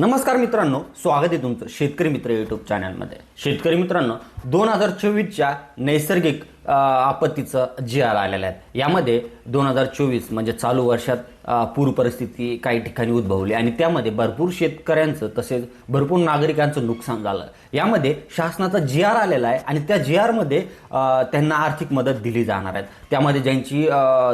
नमस्कार मित्रांनो स्वागत आहे तुमचं शेतकरी मित्र यूट्यूब चॅनलमध्ये शेतकरी मित्रांनो दोन हजार चोवीसच्या नैसर्गिक आपत्तीचं जी आर आलेलं आहे. यामध्ये दोन हजार चोवीस म्हणजे चालू वर्षात पूर परिस्थिती काही ठिकाणी उद्भवली आणि त्यामध्ये भरपूर शेतकऱ्यांचं तसेच भरपूर नागरिकांचं नुकसान झालं. यामध्ये शासनाचा जी आर आलेला आहे आणि त्या जी आरमध्ये त्यांना आर्थिक मदत दिली जाणार आहे. त्यामध्ये ज्यांची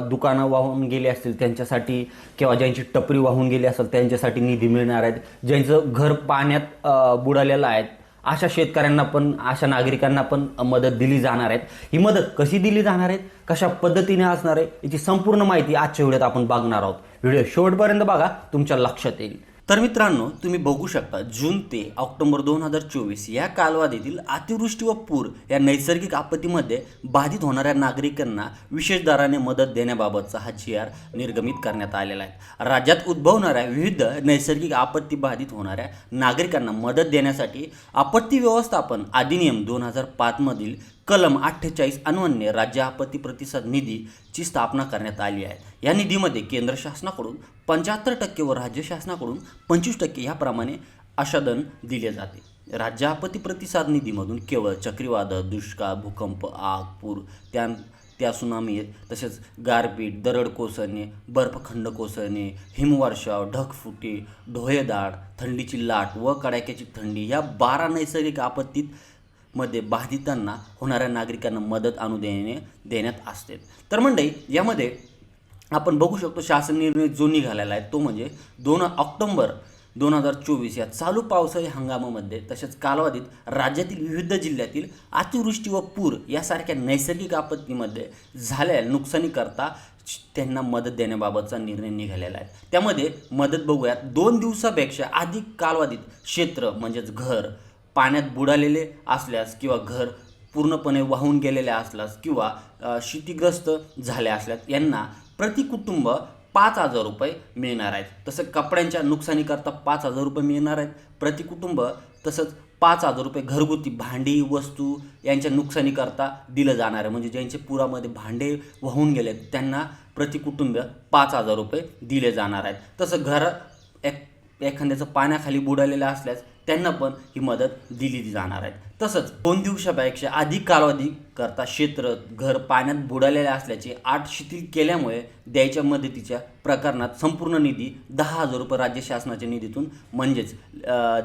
दुकानं वाहून गेली असतील त्यांच्यासाठी किंवा ज्यांची टपरी वाहून गेली असेल त्यांच्यासाठी निधी मिळणार आहेत. ज्यांचं घर पाण्यात बुडालेलं आहे अशा शेतकऱ्यांना पण अशा नागरिकांना पण मदत दिली जाणार आहेत ही मदत कशी दिली जाणार आहे? कशा पद्धतीने असणार आहे? याची संपूर्ण माहिती आजच्या व्हिडिओत आपण बघणार आहोत. व्हिडिओ शेवटपर्यंत बघा तुमच्या लक्षात येईल. तर मित्रांनो तुम्ही बघू शकता जून ते ऑक्टोबर दोन हजार चोवीस या कालावधीतील अतिवृष्टी व पूर या नैसर्गिक आपत्तीमध्ये बाधित होणाऱ्या नागरिकांना विशेष दराने मदत देण्याबाबतचा हा जी आर निर्गमित करण्यात आलेला आहे. राज्यात उद्भवणाऱ्या विविध नैसर्गिक आपत्ती बाधित होणाऱ्या नागरिकांना मदत देण्यासाठी आपत्ती व्यवस्थापन अधिनियम दोन हजार पाचमधील कलम अठ्ठेचाळीस अन्वन्य राज्य आपत्ती प्रतिसाद निधीची स्थापना करण्यात आली आहे. या निधीमध्ये केंद्र शासनाकडून पंच्याहत्तर टक्के व राज्य शासनाकडून पंचवीस टक्के ह्याप्रमाणे आशादन दिले जाते. राज्य आपत्ती प्रतिसाद निधीमधून केवळ चक्रीवादळ दुष्काळ भूकंप आग पूर त्या त्या सुनामी तसेच गारपीट दरड कोसळणे बर्फखंड कोसळणे हिमवर्षाव ढगफुटी ढोळेदाड थंडीची लाट व कडाक्याची थंडी या बारा नैसर्गिक आपत्तीत मध्ये बाधितांना होणाऱ्या नागरिकांना मदत आणू देणे देण्यात असते. तर मंडई यामध्ये आपण बघू शकतो शासन निर्णय जो निघालेला आहे तो म्हणजे दोन ऑक्टोंबर दोन हजार चोवीस या चालू पावसाळी हंगामामध्ये तसेच कालावधीत राज्यातील विविध जिल्ह्यातील अतिवृष्टी व पूर यासारख्या नैसर्गिक आपत्तीमध्ये झालेल्या नुकसानीकरता त्यांना मदत देण्याबाबतचा निर्णय निघालेला आहे. त्यामध्ये मदत बघूयात दोन दिवसापेक्षा अधिक कालावधीत क्षेत्र म्हणजेच घर पाण्यात बुडालेले असल्यास किंवा घर पूर्णपणे वाहून गेलेले असल्यास किंवा शेतीग्रस्त झाले असल्यास यांना प्रतिकुटुंब पाच हजार रुपये मिळणार आहेत. तसं कपड्यांच्या नुकसानीकरता पाच हजार रुपये मिळणार आहेत. प्रति कुटुंब तसंच पाच हजार रुपये घरगुती भांडी वस्तू यांच्या नुकसानीकरता दिलं जाणार आहे. म्हणजे ज्यांचे पुरामध्ये भांडे वाहून गेलेत त्यांना प्रति कुटुंब पाच हजार रुपये दिले जाणार आहेत. तसं घर एक एखाद्याचं पाण्याखाली बुडालेलं असल्यास त्यांना पण ही मदत दिली जाणार आहे. तसंच दोन दिवसापेक्षा अधिक कालावधी करता क्षेत्र घर पाण्यात बुडालेले असल्याचे आठ शिथिल केल्यामुळे द्यायच्या मदतीच्या प्रकरणात संपूर्ण निधी दहा हजार रुपये राज्य शासनाच्या निधीतून म्हणजेच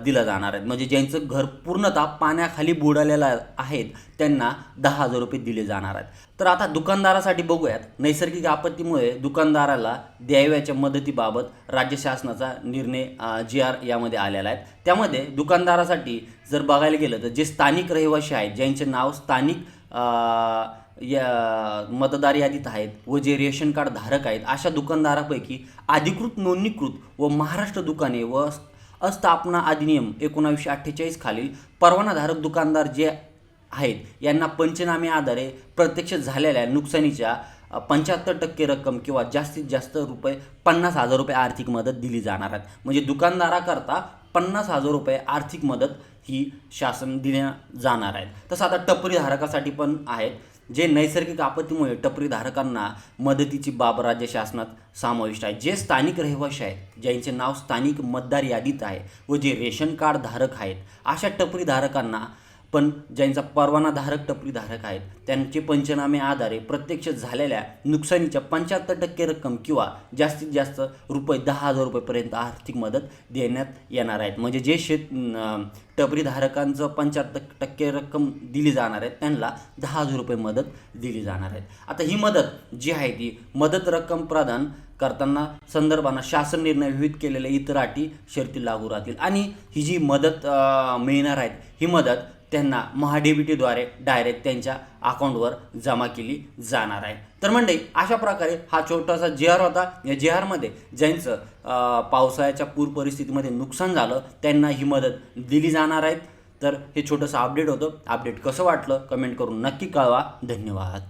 दिला जाणार आहे. म्हणजे ज्यांचं घर पूर्णतः पाण्याखाली बुडालेलं आहेत त्यांना दहा हजार रुपये दिले जाणार आहेत. तर आता दुकानदारासाठी बघूयात. नैसर्गिक आपत्तीमुळे दुकानदाराला द्याव्याच्या मदतीबाबत राज्य शासनाचा निर्णय जी आर यामध्ये आलेला आहे. त्यामध्ये दुकानदारासाठी जर बघायला गेलं तर जे स्थानिक रहिवासी आहेत ज्यांचे नाव स्थानिक या मतदार यादीत आहेत व जे रेशन कार्ड धारक आहेत अशा दुकानदारापैकी अधिकृत नोंदणीकृत व महाराष्ट्र दुकाने व अस्थापना अधिनियम एकोणावीसशे अठ्ठेचाळीस खालील परवानाधारक दुकानदार जे आहेत यांना पंचनामे आधारे प्रत्यक्ष झालेल्या नुकसानीच्या पंच्याहत्तर टक्के रक्कम किंवा जास्तीत जास्त रुपये पन्नास हजार रुपये आर्थिक मदत दिली जाणार आहेत म्हणजे दुकानदाराकरता पन्नास हजार रुपये आर्थिक मदत ही शासन दिल्या जाणार आहेत. तसं आता टपरीधारकासाठी पण आहेत जे नैसर्गिक आपत्तीमुळे टपरीधारकांना मदतीची बाब राज्य शासनात समाविष्ट आहे. जे स्थानिक रहिवासी आहेत ज्यांचे नाव स्थानिक मतदार यादीत आहे व जे रेशन कार्ड धारक आहेत अशा टपरीधारकांना पण ज्यांचा परवानाधारक टपरी धारक आहेत त्यांचे पंचनामे आधारे प्रत्यक्ष झालेल्या नुकसानीच्या पंच्याहत्तर टक्के रक्कम किंवा जास्तीत जास्त रुपये दहा हजार रुपयेपर्यंत आर्थिक मदत देण्यात येणार आहेत. म्हणजे जे शेत टपरीधारकांचं टपरी धारकांचं पंच्याहत्तर टक्के रक्कम दिली जाणार आहे त्यांना दहा हजार रुपये मदत दिली जाणार आहेत आता ही मदत जी आहे ती मदत रक्कम प्रदान करताना संदर्भांना शासन निर्णय विहित केलेल्या इतर अटी शर्ती लागू राहतील. आणि ही जी मदत मिळणार आहेत ही मदत त्यांना महाडीबीटीद्वारे डायरेक्ट त्यांच्या अकाउंटवर जमा केली जाणार आहे. तर म्हणजे अशा प्रकारे हा छोटासा जे आर होता. या जे आरमध्ये ज्यांचं पावसाळ्याच्या पूर परिस्थितीमध्ये नुकसान झालं त्यांना ही मदत दिली जाणार आहे. तर हे छोटंसं अपडेट होतं. अपडेट कसं वाटलं? कमेंट करून नक्की कळवा. धन्यवाद.